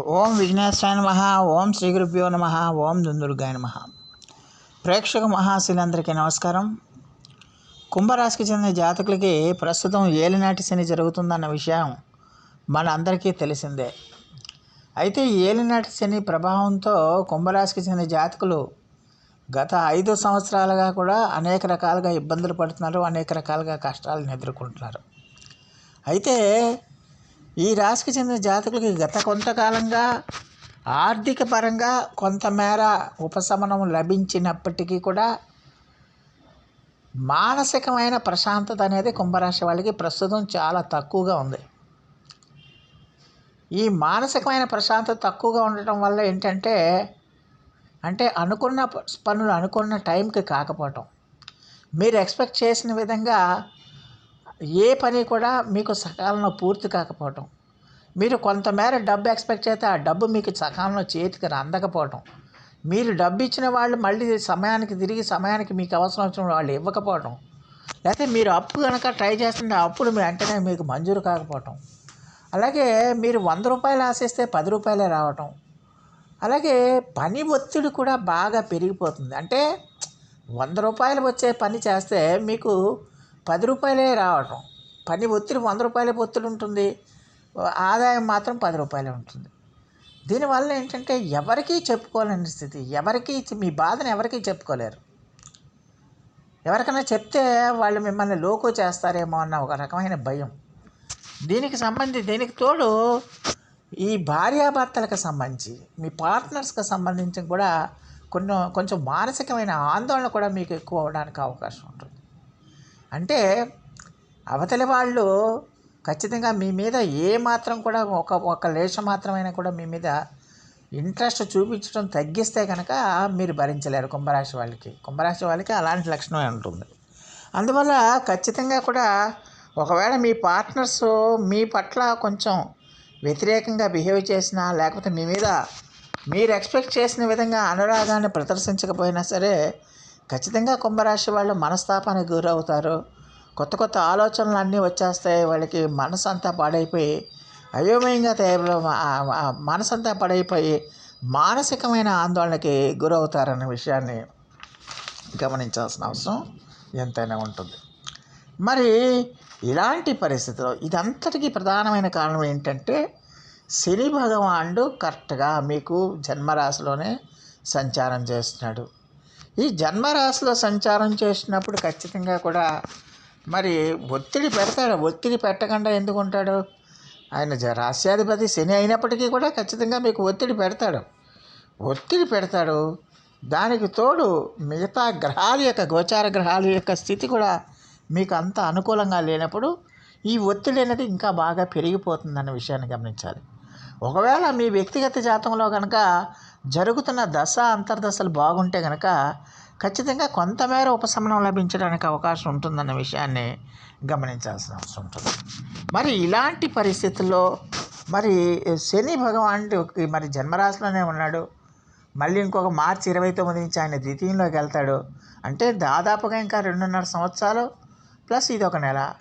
ఓం విఘ్నేశాయ నమ ఓం శ్రీ గురుభ్యో నమ ఓం దుందుర్గాయ నమ. ప్రేక్షక మహాశీలందరికీ నమస్కారం. కుంభరాశికి చెందిన జాతకులకి ప్రస్తుతం ఏలినాటి శని జరుగుతుందన్న విషయం మన అందరికీ తెలిసిందే. అయితే ఏలినాటి శని ప్రభావంతో కుంభరాశికి చెందిన జాతకులు గత ఐదు సంవత్సరాలుగా కూడా అనేక రకాలుగా ఇబ్బందులు పడుతున్నారు అనేక రకాలుగా కష్టాలను ఎదుర్కొంటున్నారు. అయితే ఈ రాశికి చెందిన జాతకులకి గత కొంతకాలంగా ఆర్థిక పరంగా కొంతమేర ఉపశమనం లభించినప్పటికీ కూడా మానసికమైన ప్రశాంతత అనేది కుంభరాశి వాళ్ళకి ప్రస్తుతం చాలా తక్కువగా ఉంది. ఈ మానసికమైన ప్రశాంతత తక్కువగా ఉండటం వల్ల ఏంటంటే అంటే అనుకున్న పనులు అనుకున్న టైంకి కాకపోవటం. మీరు ఎక్స్పెక్ట్ చేసిన విధంగా ఏ పని కూడా మీకు సకాలంలో పూర్తి కాకపోవటం. మీరు కొంతమేర డబ్బు ఎక్స్పెక్ట్ చేస్తే ఆ డబ్బు మీకు సకాలంలో చేతికి అందకపోవటం. మీరు డబ్బు ఇచ్చిన వాళ్ళు మళ్ళీ సమయానికి తిరిగి సమయానికి మీకు అవసరం వచ్చిన వాళ్ళు ఇవ్వకపోవటం. లేకపోతే మీరు అప్పు కనుక ట్రై చేస్తుంటే అప్పుడు అప్పులు మీ వెంటనే మీకు మంజూరు కాకపోవటం. అలాగే మీరు వంద రూపాయలు ఆశిస్తే పది రూపాయలే రావటం. అలాగే పని ఒత్తిడి కూడా బాగా పెరిగిపోతుంది. అంటే వంద రూపాయలు వచ్చే పని చేస్తే మీకు పది రూపాయలే రావటం. పని ఒత్తిడి వంద రూపాయల ఒత్తిడి ఉంటుంది. ఆదాయం మాత్రం పది రూపాయలే ఉంటుంది. దీనివల్ల ఏంటంటే ఎవరికీ చెప్పుకోలేని స్థితి. ఎవరికీ మీ బాధను ఎవరికీ చెప్పుకోలేరు. ఎవరికైనా చెప్తే వాళ్ళు మిమ్మల్ని లోకో చేస్తారేమో అన్న ఒక రకమైన భయం. దీనికి సంబంధించి దీనికి తోడు ఈ భార్యాభర్తలకు సంబంధించి మీ పార్ట్నర్స్కి సంబంధించి కూడా కొన్ని కొంచెం మానసికమైన ఆందోళన కూడా మీకు ఎక్కువ అవడానికి అవకాశం ఉంటుంది. అంటే అవతలి వాళ్ళు ఖచ్చితంగా మీ మీద ఏ మాత్రం కూడా ఒక ఒక లేశ మాత్రమైనా కూడా మీ మీద ఇంట్రెస్ట్ చూపించడం తగ్గిస్తే కనుక మీరు భరించలేరు కుంభరాశి వాళ్ళకి. కుంభరాశి వాళ్ళకి అలాంటి లక్షణమే ఉంటుంది. అందువల్ల ఖచ్చితంగా కూడా ఒకవేళ మీ పార్ట్నర్స్ మీ పట్ల కొంచెం వ్యతిరేకంగా బిహేవ్ చేసినా లేకపోతే మీ మీద మీరు ఎక్స్పెక్ట్ చేసిన విధంగా అనురాగాన్ని ప్రదర్శించకపోయినా సరే ఖచ్చితంగా కుంభరాశి వాళ్ళు మనస్తాపానికి గురవుతారు. కొత్త కొత్త ఆలోచనలు అన్నీ వచ్చేస్తాయి. వాళ్ళకి మనసు అంతా పాడైపోయి అయోమయంగా తయారు మనసంతా పాడైపోయి మానసికమైన ఆందోళనకి గురవుతారన్న విషయాన్ని గమనించాల్సిన అవసరం ఎంతైనా ఉంటుంది. మరి ఇలాంటి పరిస్థితిలో ఇదంతటికీ ప్రధానమైన కారణం ఏంటంటే శని భగవానుడు కరెక్ట్గా మీకు జన్మరాశిలోనే సంచారం చేస్తున్నాడు. ఈ జన్మరాశిలో సంచారం చేసినప్పుడు ఖచ్చితంగా కూడా మరి ఒత్తిడి పెడతాడు. ఒత్తిడి పెట్టకుండా ఎందుకు ఉంటాడు? ఆయన జ- రాస్యాధిపతి శని అయినప్పటికీ కూడా ఖచ్చితంగా మీకు ఒత్తిడి పెడతాడు. ఒత్తిడి పెడతాడు. దానికి తోడు మిగతా గ్రహాల యొక్క గోచార గ్రహాల యొక్క స్థితి కూడా మీకు అంత అనుకూలంగా లేనప్పుడు ఈ ఒత్తిడి అనేది ఇంకా బాగా పెరిగిపోతుందన్న విషయాన్ని గమనించాలి. ఒకవేళ మీ వ్యక్తిగత జాతంలో కనుక జరుగుతున్న దశ అంతర్దశలు బాగుంటే కనుక ఖచ్చితంగా కొంతమేర ఉపశమనం లభించడానికి అవకాశం ఉంటుందన్న విషయాన్ని గమనించాల్సిన అవసరం ఉంటుంది. మరి ఇలాంటి పరిస్థితుల్లో మరి శని భగవానుడికి మరి జన్మరాశిలోనే ఉన్నాడు. మళ్ళీ ఇంకొక మార్చి ఇరవై తొమ్మిది నుంచి ఆయన ద్వితీయంలోకి వెళ్తాడు. అంటే దాదాపుగా ఇంకా రెండున్నర సంవత్సరాలు ప్లస్ ఇది ఒక నెల.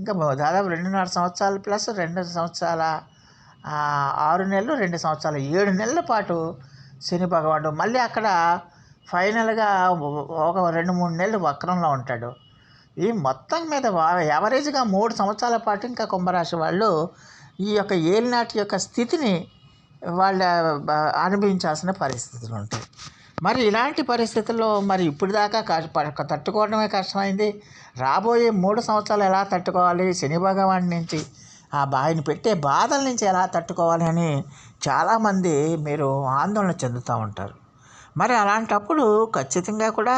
ఇంకా దాదాపు రెండున్నర సంవత్సరాలు ప్లస్ రెండు సంవత్సరాల ఆరు నెలలు రెండు సంవత్సరాలు ఏడు నెలల పాటు శని భగవానుడు. మళ్ళీ అక్కడ ఫైనల్గా ఒక రెండు మూడు నెలలు వక్రంలో ఉంటాడు. ఈ మొత్తం మీద ఎవరేజ్గా యావరేజ్గా మూడు సంవత్సరాల పాటు ఇంకా కుంభరాశి వాళ్ళు ఈ యొక్క ఏలినాటి యొక్క స్థితిని వాళ్ళ అనుభవించాల్సిన పరిస్థితులు ఉంటాయి. మరి ఇలాంటి పరిస్థితుల్లో మరి ఇప్పుడు దాకా తట్టుకోవడమే కష్టమైంది. రాబోయే మూడు సంవత్సరాలు ఎలా తట్టుకోవాలి? శని భగవాన్ నుంచి ఆ ఆయన పెట్టే బాధల నుంచి ఎలా తట్టుకోవాలి అని చాలామంది మీరు ఆందోళన చెందుతూ ఉంటారు. మరి అలాంటప్పుడు ఖచ్చితంగా కూడా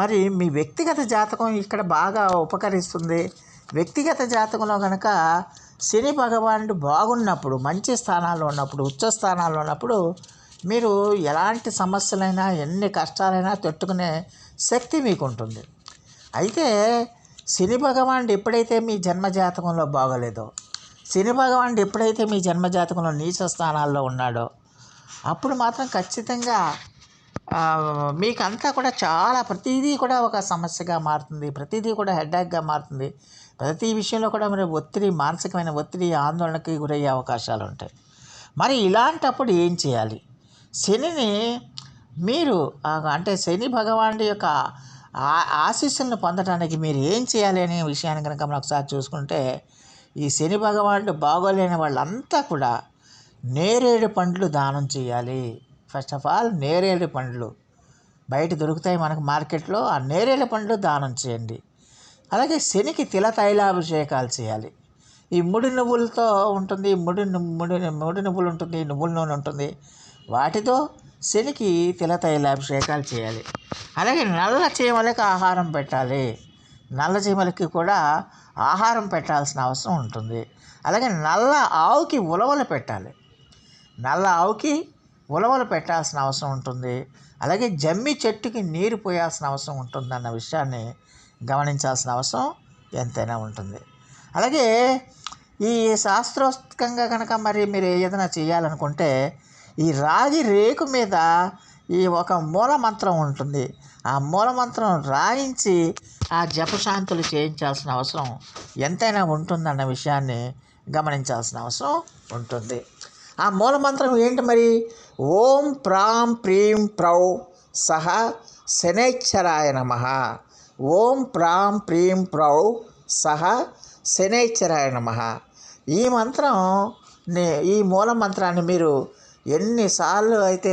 మరి మీ వ్యక్తిగత జాతకం ఇక్కడ బాగా ఉపకరిస్తుంది. వ్యక్తిగత జాతకంలో కనుక శని భగవానుడు బాగున్నప్పుడు మంచి స్థానాల్లో ఉన్నప్పుడు ఉచ్చ స్థానాల్లో ఉన్నప్పుడు మీరు ఎలాంటి సమస్యలైనా ఎన్ని కష్టాలైనా తట్టుకునే శక్తి మీకు ఉంటుంది అయితే శని భగవానుడు ఎప్పుడైతే మీ జన్మ జాతకంలో బాగోలేదో శని భగవానుడు ఎప్పుడైతే మీ జన్మ జాతకంలో నీచ స్థానాల్లో ఉన్నాడో అప్పుడు మాత్రం ఖచ్చితంగా మీకంతా కూడా చాలా ప్రతిదీ కూడా ఒక సమస్యగా మారుతుంది ప్రతిదీ కూడా హెడ్ఏక్గా మారుతుంది. ప్రతి విషయంలో కూడా మరి ఒత్తిడి మానసికమైన ఒత్తిడి ఆందోళనకి గురయ్యే అవకాశాలు ఉంటాయి. మరి ఇలాంటప్పుడు ఏం చేయాలి? శనిని మీరు అంటే శని భగవానుడి యొక్క ఆ- ఆశీస్సులను పొందడానికి మీరు ఏం చేయాలి అనే విషయాన్ని కనుక మనం ఒకసారి చూసుకుంటే ఈ శని భగవానుడు బాగోలేని వాళ్ళంతా కూడా నేరేడు పండ్లు దానం చేయాలి. ఫస్ట్ ఆఫ్ ఆల్ నేరేడు పండ్లు. బయట దొరుకుతాయి మనకు మార్కెట్లో ఆ నేరేడు పండ్లు దానం చేయండి. అలాగే శనికి తిల తైలాభిషేకాలు చేయాలి. ఈ ముడి నువ్వులతో ఉంటుంది ముడి ముడి ముడి నువ్వులు ఉంటుంది నువ్వుల నూనె ఉంటుంది. వాటితో శనికి తిలతైలాభిషేకాలు చేయాలి. అలాగే నల్ల చీమలకి ఆహారం పెట్టాలి. నల్ల చీమలకి కూడా ఆహారం పెట్టాల్సిన అవసరం ఉంటుంది. అలాగే నల్ల ఆవుకి ఉలవలు పెట్టాలి. నల్ల ఆవుకి ఉలవలు పెట్టాల్సిన అవసరం ఉంటుంది. అలాగే జమ్మి చెట్టుకి నీరు పోయాల్సిన అవసరం ఉంటుంది అన్న విషయాన్ని గమనించాల్సిన అవసరం ఎంతైనా ఉంటుంది. అలాగే ఈ శాస్త్రోక్తంగా కనుక మరి మీరు ఏదైనా చేయాలనుకుంటే ఈ రాగి రేకు మీద ఈ ఒక మూల మంత్రం ఉంటుంది. ఆ మూల మంత్రం రాయించి ఆ జపశాంతులు చేయించాల్సిన అవసరం ఎంతైనా ఉంటుందన్న విషయాన్ని గమనించాల్సిన అవసరం ఉంటుంది. ఆ మూల మంత్రం ఏంటి మరి? ఓం ప్రాం ప్రీం ప్రౌ సహ శనేశ్వరాయ నమ. ఓం ప్రాం ప్రీం ప్రౌ సహ శనేశ్వరాయ నమ. ఈ మంత్రం ఈ మూల మంత్రాన్ని మీరు ఎన్నిసార్లు అయితే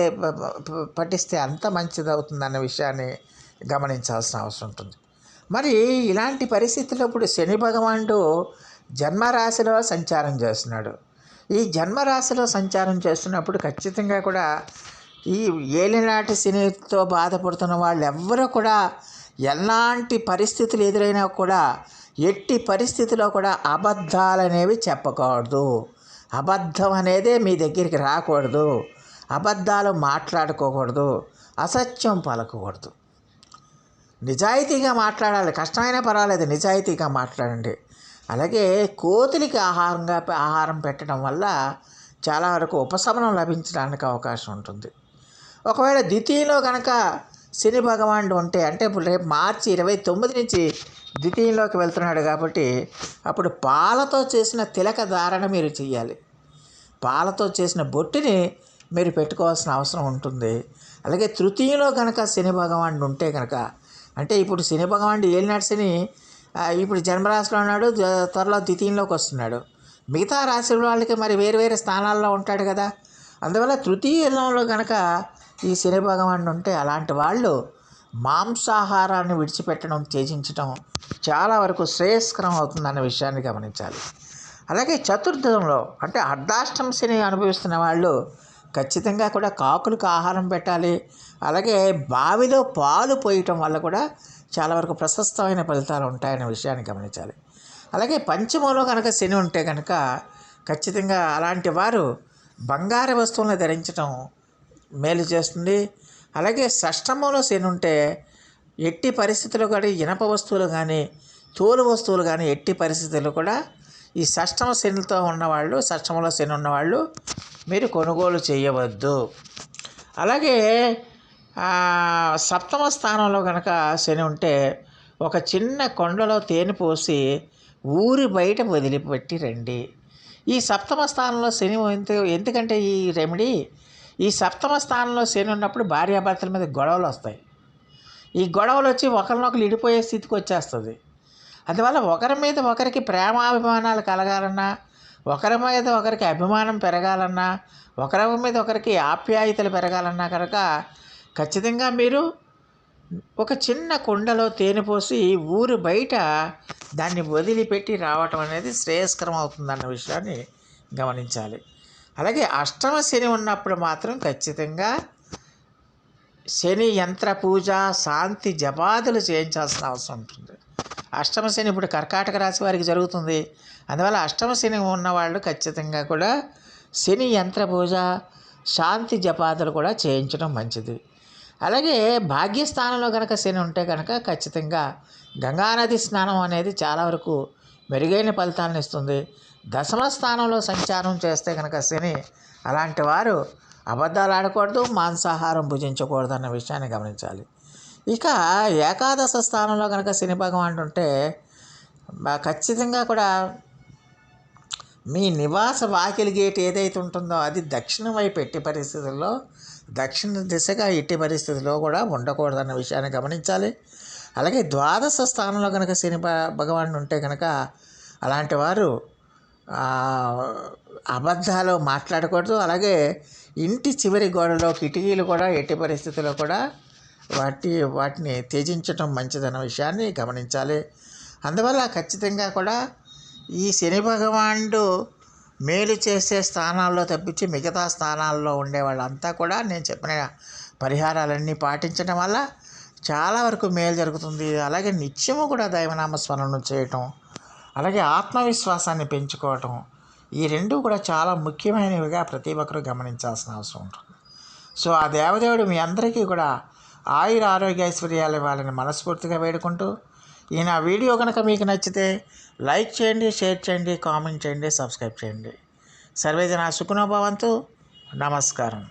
పఠిస్తే అంత మంచిది అవుతుందన్న విషయాన్ని గమనించాల్సిన అవసరం ఉంటుంది. మరి ఇలాంటి పరిస్థితుల్లో ఇప్పుడు శని భగవానుడు జన్మరాశిలో సంచారం చేస్తున్నాడు. ఈ జన్మరాశిలో సంచారం చేస్తున్నప్పుడు ఖచ్చితంగా కూడా ఈ ఏలినాటి శనితో బాధపడుతున్న వాళ్ళు ఎవ్వరూ కూడా ఎలాంటి పరిస్థితులు ఎదురైనా కూడా ఎట్టి పరిస్థితిలో కూడా అబద్ధాలు అనేవి చెప్పకూడదు. అబద్ధం అనేదే మీ దగ్గరికి రాకూడదు. అబద్ధాలు మాట్లాడుకోకూడదు. అసత్యం పలకకూడదు. నిజాయితీగా మాట్లాడాలి. కష్టమైనా పర్వాలేదు. నిజాయితీగా మాట్లాడండి. అలాగే కోతులకి ఆహారంగా ఆహారం పెట్టడం వల్ల చాలా వరకు ఉపశమనం లభించడానికి అవకాశం ఉంటుంది. ఒకవేళ ద్వితీయంలో కనుక శని భగవానుడు ఉంటే అంటే ఇప్పుడు రేపు మార్చి ఇరవై తొమ్మిది నుంచి ద్వితీయంలోకి వెళ్తున్నాడు కాబట్టి అప్పుడు పాలతో చేసిన తిలక ధారణ మీరు చేయాలి పాలతో చేసిన బొట్టుని మీరు పెట్టుకోవాల్సిన అవసరం ఉంటుంది. అలాగే తృతీయలో కనుక శని భగవానుడు ఉంటే కనుక అంటే ఇప్పుడు శని భగవానుడు ఏలినాడు శని ఇప్పుడు జన్మరాశిలో ఉన్నాడు త్వరలో ద్వితీయంలోకి వస్తున్నాడు. మిగతా రాశుల వాళ్ళకి మరి వేరు వేరే స్థానాల్లో ఉంటాడు కదా. అందువల్ల తృతీయంలో కనుక ఈ శని భగవానుడు ఉంటే అలాంటి వాళ్ళు మాంసాహారాన్ని విడిచిపెట్టడం త్యజించడం చాలా వరకు శ్రేయస్కరం అవుతుందన్న విషయాన్ని గమనించాలి. అలాగే చతుర్థంలో అంటే అర్ధాష్టం శని అనుభవిస్తున్న వాళ్ళు ఖచ్చితంగా కూడా కాకులకు ఆహారం పెట్టాలి. అలాగే బావిలో పాలు పోయటం వల్ల కూడా చాలా వరకు ప్రశస్తమైన ఫలితాలు ఉంటాయనే విషయాన్ని గమనించాలి. అలాగే పంచమంలో కనుక శని ఉంటే కనుక ఖచ్చితంగా అలాంటి వారు బంగారు వస్తువులను ధరించడం మేలు చేస్తుంది. అలాగే షష్టమంలో శని ఉంటే ఎట్టి పరిస్థితుల్లో కూడా ఇనప వస్తువులు కానీ తోలు వస్తువులు కానీ ఎట్టి పరిస్థితుల్లో కూడా ఈ షష్టమ శనితో ఉన్నవాళ్ళు షష్టమంలో శని ఉన్నవాళ్ళు మీరు కొనుగోలు చేయవద్దు. అలాగే సప్తమ స్థానంలో కనుక శని ఉంటే ఒక చిన్న కొండలో తేనె పోసి ఊరి బయట వదిలిపెట్టి రండి. ఈ సప్తమ స్థానంలో శని ఎందుకంటే ఈ రెమెడీ? ఈ సప్తమ స్థానంలో శని ఉన్నప్పుడు భార్యాభర్తల మీద గొడవలు వస్తాయి. ఈ గొడవలు వచ్చి ఒకరినొకరు ఇడిపోయే స్థితికి వచ్చేస్తుంది. అందువల్ల ఒకరి మీద ఒకరికి ప్రేమాభిమానాలు కలగాలన్నా ఒకరి మీద ఒకరికి అభిమానం పెరగాలన్నా ఒకరి మీద ఒకరికి ఆప్యాయతలు పెరగాలన్నా కనుక ఖచ్చితంగా మీరు ఒక చిన్న కుండలో తేనె పోసి ఊరు బయట దాన్ని వదిలిపెట్టి రావటం అనేది శ్రేయస్కరం అవుతుందన్న విషయాన్ని గమనించాలి. అలాగే అష్టమ శని ఉన్నప్పుడు మాత్రం ఖచ్చితంగా శని యంత్ర పూజ శాంతి జపాదులు చేయించాల్సిన అవసరం ఉంటుంది. అష్టమ శని ఇప్పుడు కర్కాటక రాశి వారికి జరుగుతుంది. అందువల్ల అష్టమ శని ఉన్నవాళ్ళు ఖచ్చితంగా కూడా శని యంత్ర పూజ శాంతి జపాదులు కూడా చేయించడం మంచిది. అలాగే భాగ్యస్థానంలో కనుక శని ఉంటే కనుక ఖచ్చితంగా గంగానది స్నానం అనేది చాలా వరకు మెరుగైన ఫలితాలను ఇస్తుంది. దశమ స్థానంలో సంచారం చేస్తే కనుక శని అలాంటి వారు అబద్ధాలు ఆడకూడదు మాంసాహారం భుజించకూడదు అన్న విషయాన్ని గమనించాలి. ఇక ఏకాదశ స్థానంలో కనుక శని భగవానుడు ఉంటే ఖచ్చితంగా కూడా మీ నివాస వాకిలి గేట్ ఏదైతే ఉంటుందో అది దక్షిణం వైపు ఎట్టి పరిస్థితుల్లో దక్షిణ దిశగా ఎట్టి పరిస్థితుల్లో కూడా ఉండకూడదన్న విషయాన్ని గమనించాలి. అలాగే ద్వాదశ స్థానంలో కనుక శని భ- భగవానుడు ఉంటే కనుక అలాంటి వారు అబద్ధాలు మాట్లాడకూడదు. అలాగే ఇంటి చివరి గోడలో కిటికీలు కూడా ఎట్టి పరిస్థితుల్లో కూడా వాటి వాటిని త్యజించటం మంచిదన్న విషయాన్ని గమనించాలి. అందువల్ల ఖచ్చితంగా కూడా ఈ శని భగవానుడు మేలు చేసే స్థానాల్లో తప్పించి మిగతా స్థానాల్లో ఉండే వాళ్ళంతా కూడా నేను చెప్పిన పరిహారాలన్నీ పాటించడం వల్ల చాలా వరకు మేలు జరుగుతుంది. అలాగే నిత్యము కూడా దైవనామ స్మరణం చేయటం అలాగే ఆత్మవిశ్వాసాన్ని పెంచుకోవటం ఈ రెండు కూడా చాలా ముఖ్యమైనవిగా ప్రతి ఒక్కరూ గమనించాల్సిన అవసరం ఉంటుంది. సో ఆ దేవదేవుడు మీ అందరికీ కూడా ఆయుర ఆరోగ్య ఐశ్వర్యాలు ఇవ్వాలని మనస్ఫూర్తిగా వేడుకుంటూ ఈ నా వీడియో కనుక మీకు నచ్చితే లైక్ చేయండి షేర్ చేయండి కామెంట్ చేయండి సబ్స్క్రైబ్ చేయండి. సర్వేజన సుఖనోభవంతు నమస్కారం.